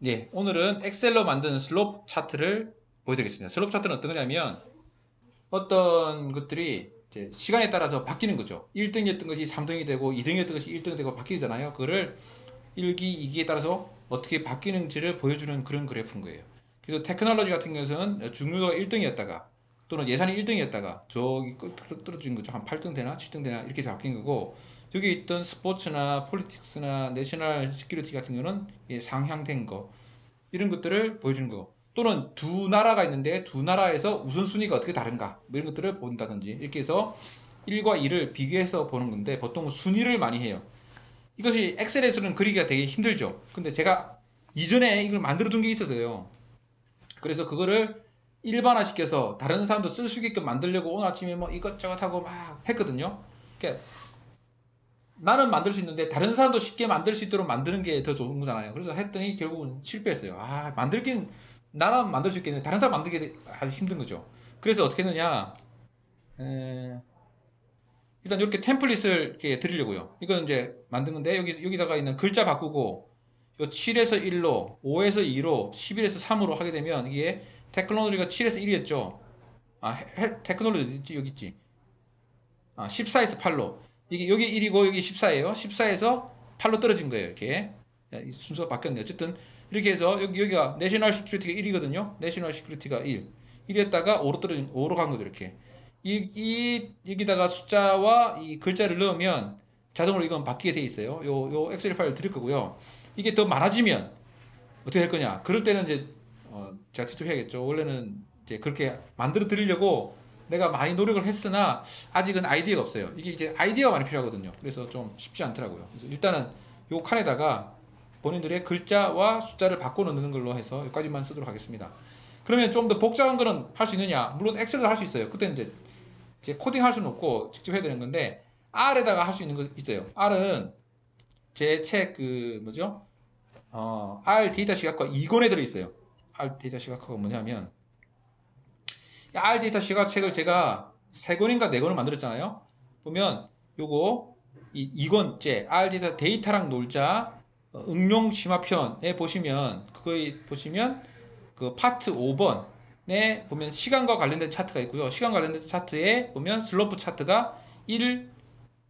네, 오늘은 엑셀로 만든 슬롭 차트를 보여드리겠습니다. 슬롭 차트는 어떤 거냐면 어떤 것들이 시간에 따라서 바뀌는 거죠. 1등이었던 것이 3등이 되고 2등이었던 것이 1등이 되고 바뀌잖아요. 그거를 1기, 2기에 따라서 어떻게 바뀌는지를 보여주는 그런 그래프인 거예요. 그래서 테크놀로지 같은 경우는 중류도가 1등이었다가 또는 예산이 1등이었다가 저기 떨어진 거죠. 한 8등 되나 7등 되나 이렇게 바뀐 거고 여기 있던 스포츠나 폴리틱스나 내셔널 시큐리티 같은 경우는 예, 상향된 거 이런 것들을 보여주는 거 또는 두 나라가 있는데 두 나라에서 우선순위가 어떻게 다른가 뭐 이런 것들을 본다든지 이렇게 해서 1과 2를 비교해서 보는 건데 보통 순위를 많이 해요. 이것이 엑셀에서는 그리기가 되게 힘들죠. 근데 제가 이전에 이걸 만들어 둔 게 있어서요. 그래서 그거를 일반화 시켜서 다른 사람도 쓸 수 있게끔 만들려고 오늘 아침에 뭐 이것저것 하고 막 했거든요. 그러니까 나는 만들 수 있는데 다른 사람도 쉽게 만들 수 있도록 만드는 게 더 좋은 거잖아요. 그래서 했더니 결국은 실패했어요. 아 만들긴 나는 만들 수 있겠는데 다른 사람 만들기 아주 힘든 거죠. 그래서 어떻게 했느냐? 에, 일단 이렇게 템플릿을 이렇게 드리려고요. 이건 이제 만든 건데 여기 여기다가 있는 글자 바꾸고 요 7에서 1로, 5에서 2로, 11에서 3으로 하게 되면 이게 테크놀로지가 7에서 1이었죠. 아, 테크놀로지 여기 있지. 아, 14에서 8로. 이게 여기 1이고 여기 14예요. 14에서 8로 떨어진 거예요. 이렇게 순서가 바뀌었네요. 어쨌든 이렇게 해서 여기 여기가 내셔널 시큐리티가 1이거든요. 내셔널 시큐리티가 1. 1이었다가 5로 떨어진 5로 간 거죠. 이렇게 이, 이 여기다가 숫자와 이 글자를 넣으면 자동으로 이건 바뀌게 돼 있어요. 요, 요 엑셀 파일 드릴 거고요. 이게 더 많아지면 어떻게 될 거냐? 그럴 때는 이제 어, 제가 직접 해야겠죠. 원래는 이제 그렇게 만들어 드리려고 내가 많이 노력을 했으나 아직은 아이디어가 없어요. 이게 이제 아이디어가 많이 필요하거든요. 그래서 좀 쉽지 않더라고요. 그래서 일단은 요 칸에다가 본인들의 글자와 숫자를 바꿔 넣는 걸로 해서 여기까지만 쓰도록 하겠습니다. 그러면 좀 더 복잡한 거는 할 수 있느냐? 물론 엑셀도 할 수 있어요. 그때 이제 이제 코딩 할 수는 없고 직접 해야 되는 건데 R에다가 할 수 있는 거 있어요. R은 제 책 그 뭐죠? 어, R 데이터 시각화 2권에 들어 있어요. R 데이터 시각화가 뭐냐면 이 R 데이터 시각책을 제가 세 권인가 네 권을 만들었잖아요. 보면 요거 이 2권째 R 데이터 데이터랑 놀자 어, 응용 심화편에 보시면 그거에 보시면 그 파트 5번에 보면 시간과 관련된 차트가 있고요. 시간 관련된 차트에 보면 슬로프 차트가 1,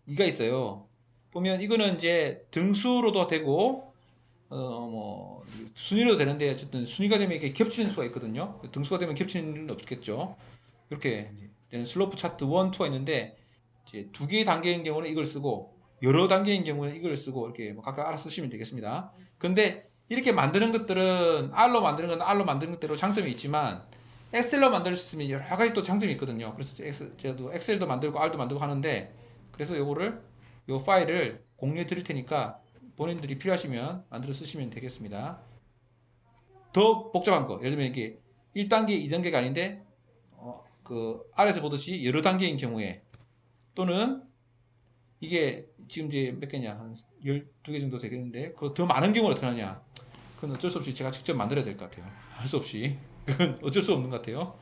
2가 있어요. 보면 이거는 이제 등수로도 되고 어 뭐 순위로 되는데 어쨌든 순위가 되면 이게 겹치는 수가 있거든요. 등수가 되면 겹치는 일은 없겠죠. 이렇게 되는 슬로프 차트 1, 2가 있는데 이제 두 개의 단계인 경우는 이걸 쓰고 여러 단계인 경우는 이걸 쓰고 이렇게 뭐 각각 알아서 쓰시면 되겠습니다. 근데 이렇게 만드는 것들은 R로 만드는 건 R로 만드는 것대로 장점이 있지만 엑셀로 만들 수 있으면 여러 가지 또 장점이 있거든요. 그래서 저도 엑셀도 만들고 R도 만들고 하는데 그래서 요거를 요 파일을 공유해 드릴 테니까 본인들이 필요하시면 만들어 쓰시면 되겠습니다. 더 복잡한 거, 예를 들면 이게 1단계, 2단계가 아닌데 어, 그 아래에서 보듯이 여러 단계인 경우에 또는 이게 지금 이제 몇 개냐? 한 12개 정도 되겠는데 그더 많은 경우는 어떻게 하냐? 그건 어쩔 수 없이 제가 직접 만들어야 될 것 같아요. 할 수 없이. 그건 어쩔 수 없는 것 같아요